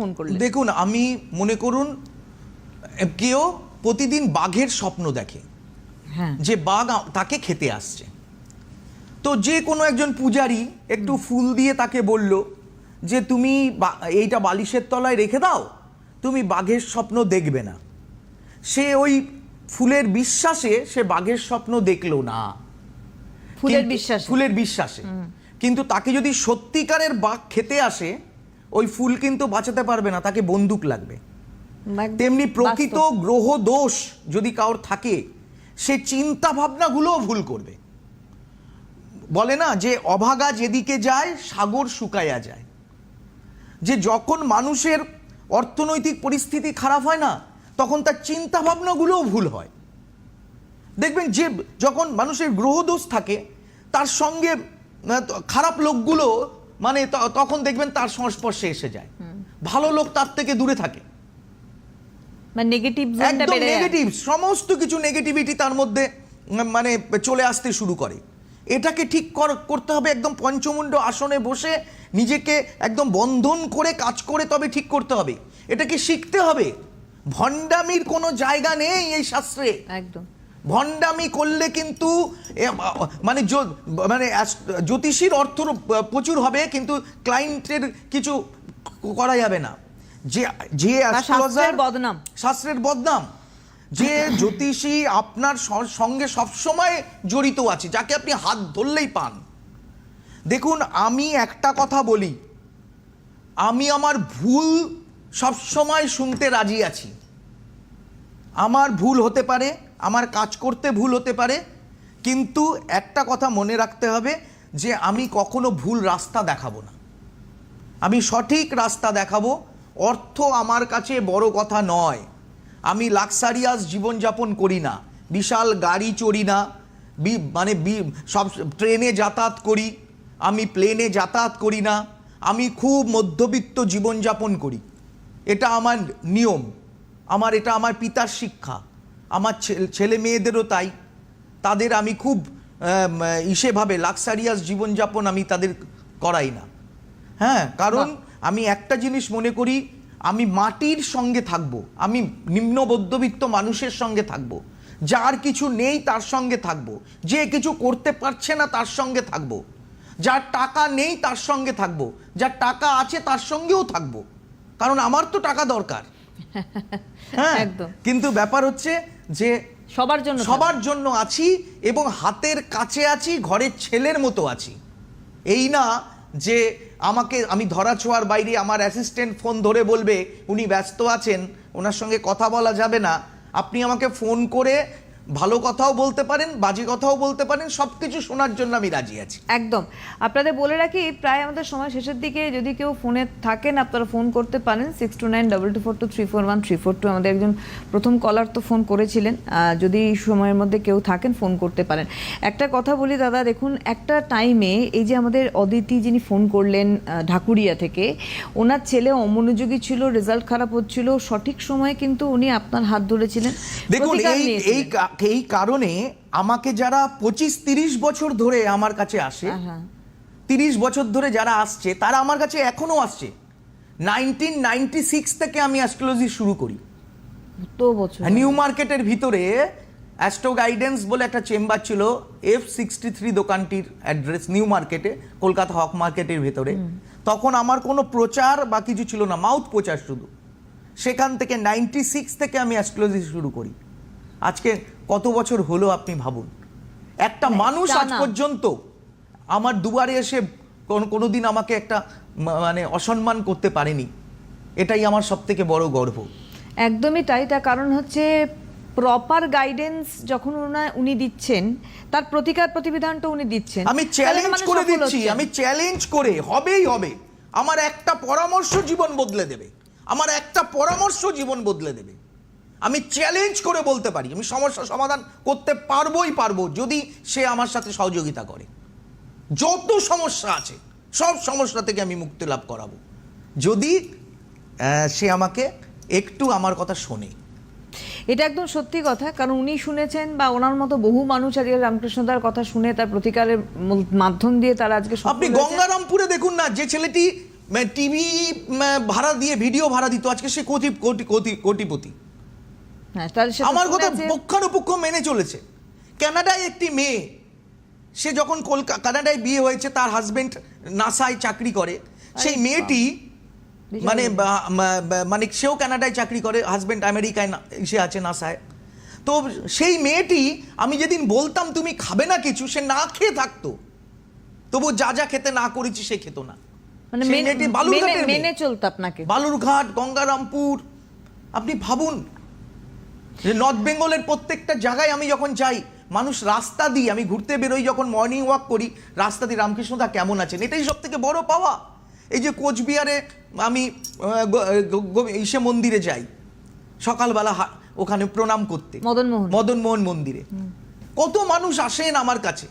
Phone করলেন। দেখুন আমি মনে করুন কেউ প্রতিদিন বাঘের স্বপ্ন দেখে হ্যাঁ। যে বাঘ তাকে খেতে আসছে। তো যে কোনো একজন পূজারি একটু ফুল দিয়ে তাকে বলল যে তুমি এইটা বালিশের তলায় রেখে দাও তুমি বাঘের স্বপ্ন দেখবে না। সে ওই ফুলের বিশ্বাসে সে বাঘের স্বপ্ন দেখল না। ফুলের বিশ্বাস? ফুলের বিশ্বাসে। কিন্তু তাকে যদি সত্যিকারের বাঘ খেতে আসে ওই ফুল কিন্তু বাঁচাতে পারবে না তাকে বন্দুক লাগবে। তেমনি প্রকৃত গ্রহ দোষ যদি কারোর থাকে সে চিন্তা ভাবনাগুলোও ভুল করবে। বলে না যে অভাগা যেদিকে যায় সাগর শুকায়া যায়। যে যখন মানুষের অর্থনৈতিক পরিস্থিতি খারাপ হয় না তখন তার চিন্তা ভাবনাগুলোও ভুল হয়। দেখবেন যে যখন মানুষের গ্রহদোষ থাকে তার সঙ্গে খারাপ লোকগুলো মানে তখন দেখবেন তার সংস্পর্শে এসে যায়। ভালো লোক তার থেকে দূরে থাকে। মানে নেগেটিভ একদম নেগেটিভ সমস্ত কিছু নেগেটিভিটি তার মধ্যে মানে চলে আসতে শুরু করে। এটাকে ঠিক করতে হবে একদম পঞ্চমুণ্ড আসনে বসে নিজেকে একদম বন্ধন করে কাজ করে তবে ঠিক করতে হবে। এটাকে শিখতে হবে। ভণ্ডামির কোনো জায়গা নেই এই শাস্ত্রে। একদম। ভণ্ডামি করলে কিন্তু মানে মানে জ্যোতিষীর অর্থ প্রচুর হবে কিন্তু ক্লায়েন্টের কিছু করা যাবে না। যে যে বদনাম। শাস্ত্রের বদনাম। যে জ্যোতিষী আপনার সঙ্গে সবসময় জড়িত আছে যাকে আপনি হাত ধরলেই পান। দেখুন আমি একটা কথা বলি। আমি আমার ভুল সবসময় শুনতে রাজি আছি। আমার ভুল হতে পারে আমার কাজ করতে ভুল হতে পারে, কিন্তু একটা কথা মনে রাখতে হবে যে আমি কখনো ভুল রাস্তা দেখাবো না। আমি সঠিক রাস্তা দেখাবো, অর্থ আমার কাছে বড় কথা নয়। আমি লাক্সারিয়াস জীবনযাপন করি না, বিশাল গাড়ি চড়ি না, বি- মানে বি- সব ট্রেনে যাতায়াত করি, আমি প্লেনে যাতায়াত করি না, আমি খুব মধ্যবিত্ত জীবনযাপন করি। এটা আমার নিয়ম, আমার, এটা আমার পিতার শিক্ষা। আমার ছেলে মেয়েদেরও তাই। তাদের আমি খুব ইসেভাবে লাক্সারিয়াস জীবনযাপন আমি তাদের করাই না। হ্যাঁ কারণ আমি একটা জিনিস মনে করি আমি মাটির সঙ্গে থাকব আমি নিম্ন মধ্যবিত্ত মানুষের সঙ্গে থাকব। যার কিছু নেই তার সঙ্গে থাকব। যে কিছু করতে পারছে না তার সঙ্গে থাকব। যার টাকা নেই তার সঙ্গে থাকব। যার টাকা আছে তার সঙ্গেও থাকব। কারণ আমার তো টাকা দরকার। হ্যাঁ একদম। কিন্তু ব্যাপার হচ্ছে যে সবার জন্য সবার জন্য আছি এবং হাতের কাছে আছি ঘরের ছেলের মতো আছি। এই না যে আমাকে আমি ধরা ছোঁয়ার বাইরে আমার অ্যাসিস্ট্যান্ট ফোন ধরে বলবে উনি ব্যস্ত আছেন ওনার সঙ্গে কথা বলা যাবে না। আপনি আমাকে ফোন করে ভালো কথাও বলতে পারেন বাজে কথাও বলতে পারেন সব কিছু শোনার জন্য আমি রাজি আছি। একদম। আপনাদের বলে রাখি প্রায় আমাদের সময় শেষের দিকে যদি কেউ ফোনে থাকেন আপনারা ফোন করতে পারেন six two nine double two four two three four one three four two আমাদের একজন প্রথম কলার তো ফোন করেছিলেন। যদি এই সময়ের মধ্যে কেউ থাকেন ফোন করতে পারেন। একটা কথা বলি দাদা দেখুন একটা টাইমে এই যে আমাদের অদিতি যিনি ফোন করলেন ঢাকুরিয়া থেকে ওনার ছেলে অমনোযোগী ছিল রেজাল্ট খারাপ হচ্ছিল সঠিক সময়ে কিন্তু উনি আপনার হাত ধরেছিলেন দেখুন এই এই কারণে আমাকে যারা পঁচিশ তিরিশ বছর ধরে আমার কাছে আসে হ্যাঁ তিরিশ বছর ধরে যারা আসছে তারা আমার কাছে এখনও আসছে। নাইনটিন নাইনটি সিক্স থেকে আমি অ্যাস্ট্রোলজি শুরু করি। বছর? নিউ মার্কেটের ভিতরে অ্যাস্ট্রো গাইডেন্স বলে একটা চেম্বার ছিল এফ সিক্সটি থ্রি দোকানটির অ্যাড্রেস নিউ মার্কেটে কলকাতা হক মার্কেটের ভেতরে। তখন আমার কোনো প্রচার বা কিছু ছিল না মাউথ প্রচার শুধু। সেখান থেকে নাইনটি সিক্স থেকে আমি অ্যাস্ট্রোলজি শুরু করি। আজকে কত বছর হলো আপনি ভাবুন? একটা মানুষ আজ পর্যন্ত আমার দুয়ারে এসে কোন কোনোদিন আমাকে একটা মানে অসম্মান করতে পারেনি। এটাই আমার সব থেকে বড় গর্ব। একদমই তাই। তার কারণ হচ্ছে প্রপার গাইডেন্স যখন উনি দিচ্ছেন তার প্রতিকার প্রতিবিধানটা উনি দিচ্ছেন। আমি চ্যালেঞ্জ করে দিচ্ছি আমি চ্যালেঞ্জ করে হবেই হবে। আমার একটা পরামর্শ জীবন বদলে দেবে। আমার একটা পরামর্শ জীবন বদলে দেবে। আমি চ্যালেঞ্জ করে বলতে পারি আমি সমস্যা সমাধান করতে পারবোই পারব যদি সে আমার সাথে সহযোগিতা করে। যত সমস্যা আছে সব সমস্যা থেকে আমি মুক্তি লাভ করাবো। যদি সে আমাকে একটু আমার কথা শোনে। এটা একদম সত্যি কথা কারণ উনি শুনেছেন বা ওনার মতো বহু মানুষ আজকে রামকৃষ্ণদার কথা শুনে তার প্রতিকারের মাধ্যম দিয়ে তারা আজকে আপনি গঙ্গারামপুরে দেখুন না যে ছেলেটি টিভি ভাড়া দিয়ে ভিডিও ভাড়া দিত আজকে সে কোটি কোটি কোটি কোটিপতি। আমার কথা পক্ষানুপক্ষ মেনে চলেছে। কানাডায় একটি মেয়ে সে যখন কলকাতা কানাডায় বিয়ে হয়েছে তার হাজবেন্ড নাসায় চাকরি করে। সেই মেয়েটি মানে মানে সেও কানাডায় চাকরি করে হাজবেন্ড আমেরিকায় সে আছে নাসায়। তো সেই মেয়েটি আমি যেদিন বলতাম তুমি খাবে না কিছু সে না খেয়ে থাকতো। তবু যা যা খেতে না করেছি সে খেত না। মানে মেনে- চলতো আপনাকে। বালুরঘাট গঙ্গারামপুর। আপনি ভাবুন যে নর্থ বেঙ্গলের প্রত্যেকটা জায়গায় আমি যখন যাই মানুষ রাস্তা দিয়ে আমি ঘুরতে বেরোই যখন মর্নিং ওয়াক করি রাস্তা দিয়ে রামকৃষ্ণদা কেমন আছেন? এটাই সব থেকে বড় পাওয়া। এই যে কোচবিহারে আমি ইসে মন্দিরে যাই সকালবেলা ওখানে প্রণাম করতে। মদনমোহন। মদনমোহন মন্দিরে। কত মানুষ আসেন আমার কাছে।